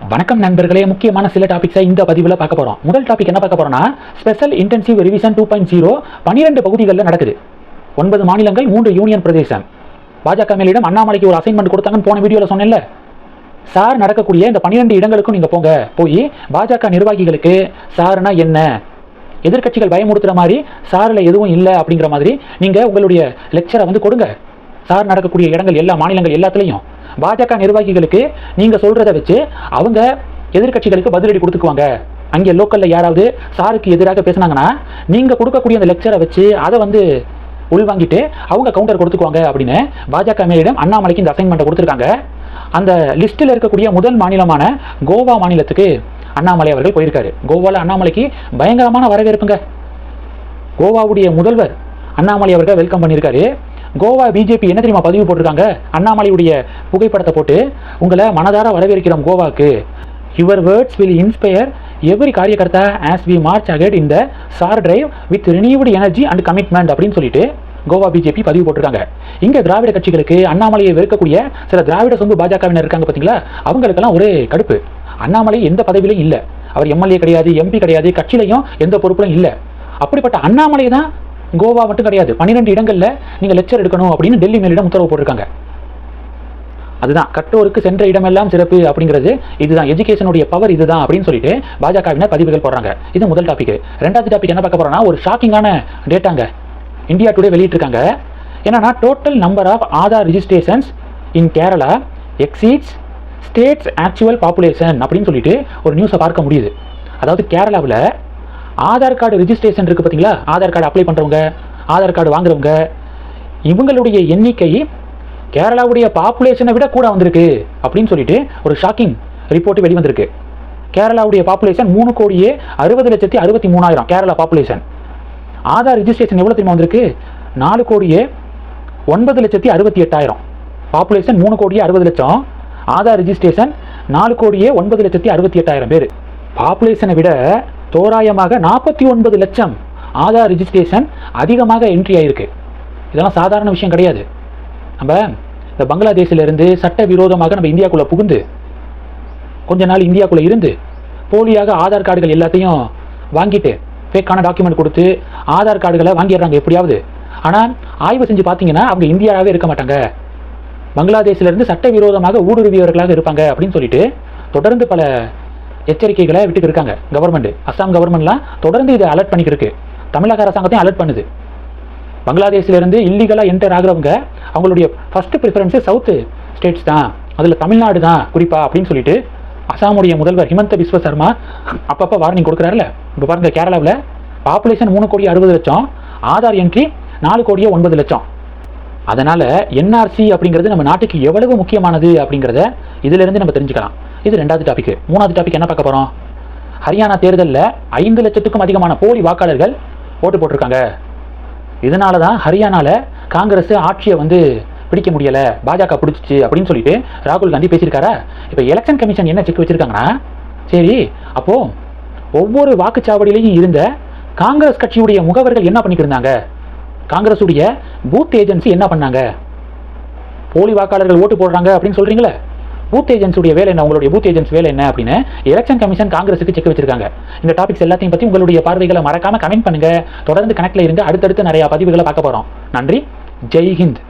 வணக்கம் நண்பர்களே முக்கியமான சில டாபிக்ஸை இந்த பதிவில் பார்க்க போகிறோம் முதல் டாபிக் என்ன பார்க்க போகிறோம்னா special intensive revision two point zero பனிரெண்டு பகுதிகளில் நடக்குது. ஒன்பது மாநிலங்கள் மூன்று யூனியன் பிரதேசம். பாஜக மேலிடம் அண்ணாமலைக்கு ஒரு அசைன்மெண்ட் கொடுத்தாங்கன்னு போன வீடியோவில் சொன்னேன்ல. சார் நடக்கக்கூடிய இந்த பன்னிரெண்டு இடங்களுக்கும் நீங்கள் போங்க. போய் பாஜக நிர்வாகிகளுக்கு சார்னா என்ன? எதிர்க்கட்சிகள் பயமுறுத்துகிற மாதிரி சாரில் எதுவும் இல்லை அப்படிங்கிற மாதிரி நீங்கள் உங்களுடைய லெக்சரை வந்து கொடுங்க. சார் நடக்கக்கூடிய இடங்கள் எல்லா மாநிலங்கள் எல்லாத்துலேயும். பாஜக நிர்வாகிகளுக்கு நீங்கள் சொல்கிறத வச்சு அவங்க எதிர்க்கட்சிகளுக்கு பதிலடி கொடுத்துக்குவாங்க. அங்கே லோக்கலில் யாராவது சாருக்கு எதிராக பேசுனாங்கன்னா நீங்கள் கொடுக்கக்கூடிய அந்த லெக்சரை வச்சு அதை வந்து உள்வாங்கிட்டு அவங்க கவுண்டர் கொடுத்துக்குவாங்க அப்படின்னு பாஜக மேலிடம் அண்ணாமலைக்கு இந்த அசைன்மெண்ட்டை கொடுத்துருக்காங்க. அந்த லிஸ்ட்டில் இருக்கக்கூடிய முதல் மாநிலமான கோவா மாநிலத்துக்கு அண்ணாமலை அவர்கள் போயிருக்காரு. கோவாவில் அண்ணாமலைக்கு பயங்கரமான வரவேற்புங்க. கோவாவுடைய முதல்வர் அண்ணாமலை அவர்கள் வெல்கம் பண்ணியிருக்காரு. கோவா பிஜேபி என்ன தெரியுமா பதிவு போட்டிருக்காங்க? அண்ணாமலையுடைய புகைப்படத்தை போட்டு உங்களை மனதார வரவேற்கிறோம் கோவாக்கு. Your words will inspire every karyakarta as we march ahead இந்த SIR drive with renewed energy and commitment அப்படின்னு சொல்லிட்டு கோவா பிஜேபி பதிவு போட்டிருக்காங்க. இங்கே திராவிட கட்சிகளுக்கு அண்ணாமலையை வெறுக்கக்கூடிய சில திராவிட சொம்பு பாஜகவினர் இருக்காங்க பார்த்தீங்களா அவங்களுக்கெல்லாம் ஒரே கடுப்பு. அண்ணாமலை எந்த பதவியிலும் இல்லை. அவர் எம்எல்ஏ கிடையாது எம்பி கிடையாது கட்சியிலையும் எந்த பொறுப்பிலும் இல்லை. அப்படிப்பட்ட அண்ணாமலை தான் கோவா மட்டும் கிடையாது. பன்னிரெண்டு இடங்களில் நீங்கள் லெக்சர் எடுக்கணும் அப்படின்னு டெல்லி மேலிடம் உத்தரவு போட்டிருக்காங்க. அதுதான். கட்டோருக்கு சென்ற இடமெல்லாம் சிறப்பு அப்படிங்கிறது இதுதான். எஜுகேஷனுடைய பவர் இதுதான் அப்படின்னு சொல்லிட்டு பாஜகவினர் பதிவுகள் போடுறாங்க. இது முதல் டாபிக் ரெண்டாவது டாபிக் என்ன பார்க்க போறோம்னா ஒரு ஷாக்கிங்கான டேட்டாங்க இந்தியா டுடே வெளியிட்டிருக்காங்க. என்னன்னா total number of Aadhaar registrations in Kerala exceeds states actual population அப்படின்னு சொல்லிட்டு ஒரு நியூஸை பார்க்க முடியுது. அதாவது கேரளாவில் ஆதார் கார்டு ரிஜிஸ்ட்ரேஷன் இருக்குது பார்த்தீங்களா? ஆதார் கார்டு அப்ளை பண்ணுறவங்க ஆதார் கார்டு வாங்குறவங்க இவங்களுடைய எண்ணிக்கை கேரளாவுடைய பாப்புலேஷனை விட கூட வந்திருக்கு அப்படின்னு சொல்லிட்டு ஒரு ஷாக்கிங் ரிப்போர்ட் வெளிவந்திருக்கு. கேரளாவுடைய பாப்புலேஷன் மூணு கோடியே அறுபது லட்சத்தி அறுபத்தி மூணாயிரம் கேரளா பாப்புலேஷன் ஆதார் ரிஜிஸ்ட்ரேஷன் எவ்வளோ தெரியுமா வந்திருக்கு? நாலு கோடியே ஒன்பது லட்சத்தி அறுபத்தி எட்டாயிரம். பாப்புலேஷன் மூணு கோடியே அறுபது லட்சம். ஆதார் ரிஜிஸ்ட்ரேஷன் நாலு கோடியே ஒன்பது லட்சத்தி அறுபத்தி எட்டாயிரம் பேர். பாப்புலேஷனை விட தோராயமாக நாற்பத்தி ஒன்பது லட்சம் ஆதார் ரிஜிஸ்ட்ரேஷன் அதிகமாக என்ட்ரி ஆயிருக்கு. இதெல்லாம் சாதாரண விஷயம் கிடையாது. நம்ம இந்த பங்களாதேஷிலிருந்து சட்ட விரோதமாக நம்ம இந்தியாக்குள்ளே புகுந்து கொஞ்ச நாள் இந்தியாக்குள்ளே இருந்து போலியாக ஆதார் கார்டுகள் எல்லாத்தையும் வாங்கிட்டு ஃபேக்கான டாக்குமெண்ட் கொடுத்து ஆதார் கார்டுகளை வாங்கிடுறாங்க எப்படியாவது. ஆனால் ஆய்வு செஞ்சு பார்த்தீங்கன்னா அவங்க இந்தியாவே இருக்க மாட்டாங்க. பங்களாதேஷிலிருந்து சட்டவிரோதமாக ஊடுருவியவர்களாக இருப்பாங்க அப்படின்னு சொல்லிட்டு தொடர்ந்து பல எச்சரிக்கைகளை விட்டுட்டு இருக்காங்க கவர்மெண்ட் அஸ்ஸாம் கவர்மெண்ட்லாம் தொடர்ந்து இதை அலர்ட் பண்ணிக்கிருக்கு தமிழக அரசாங்கத்தையும் அலர்ட் பண்ணுது. பங்களாதேஷ்ல இருந்து இல்லீகலாக என்டர் ஆகுறவங்க அவங்களுடைய ஃபர்ஸ்ட் ப்ரிஃபரன்ஸு சவுத்து ஸ்டேட்ஸ் தான். அதில் தமிழ்நாடு தான் குறிப்பா அப்படின்னு சொல்லிட்டு அசாமுடைய முதல்வர் ஹிமந்த பிஸ்வ சர்மா அப்பப்போ வார்னிங் கொடுக்குறாருல. இப்போ பாருங்க கேரளாவில் பாப்புலேஷன் மூணு கோடி அறுபது லட்சம் ஆதார் என்ட்ரி நாலு கோடியே ஒன்பது லட்சம். அதனால என்ஆர்சி அப்படிங்கிறது நம்ம நாட்டுக்கு எவ்வளவு முக்கியமானது அப்படிங்கிறத இதிலிருந்து நம்ம தெரிஞ்சுக்கலாம். இது ரெண்டாவது டாபிக் மூணாவது டாபிக் என்ன பார்க்க போறோம்? ஹரியானா தேர்தலில் ஐந்து லட்சத்துக்கும் அதிகமான போலி வாக்காளர்கள் ஓட்டு போட்டிருக்காங்க. இதனால தான் ஹரியானால காங்கிரஸ் ஆட்சியை வந்து பிடிக்க முடியல. பாஜக பிடிச்சிச்சு அப்படின்னு சொல்லிட்டு ராகுல் காந்தி பேசியிருக்காரா? இப்போ எலெக்ஷன் கமிஷன் என்ன செக் வச்சிருக்காங்கன்னா சரி அப்போ ஒவ்வொரு வாக்குச்சாவடியிலையும் இருந்த காங்கிரஸ் கட்சியுடைய முகவர்கள் என்ன பண்ணிட்டு இருந்தாங்க? காங்கிரஸுடைய பூத் ஏஜென்சி என்ன பண்ணாங்க? போலி வாக்காளர்கள் ஓட்டு போடுறாங்க அப்படின்னு சொல்றீங்களே? பூத் ஏஜென்ட்ஸுடைய வேலை என்ன? உங்களுடைய பூத் ஏஜென்ட்ஸ் வேலை என்ன அப்படின்னு எலெக்ஷன் கமிஷன் காங்கிரஸுக்கு செக் வச்சிருக்காங்க. இந்த டாபிக்ஸ் எல்லாத்தையும் பற்றி உங்களுடைய பார்வைகளை மறக்காம கமெண்ட் பண்ணுங்க. தொடர்ந்து கணக்கில் இருந்து அடுத்தடுத்து நிறைய பதிவுகளை பார்க்க போறோம். நன்றி. ஜெய் ஹிந்த்.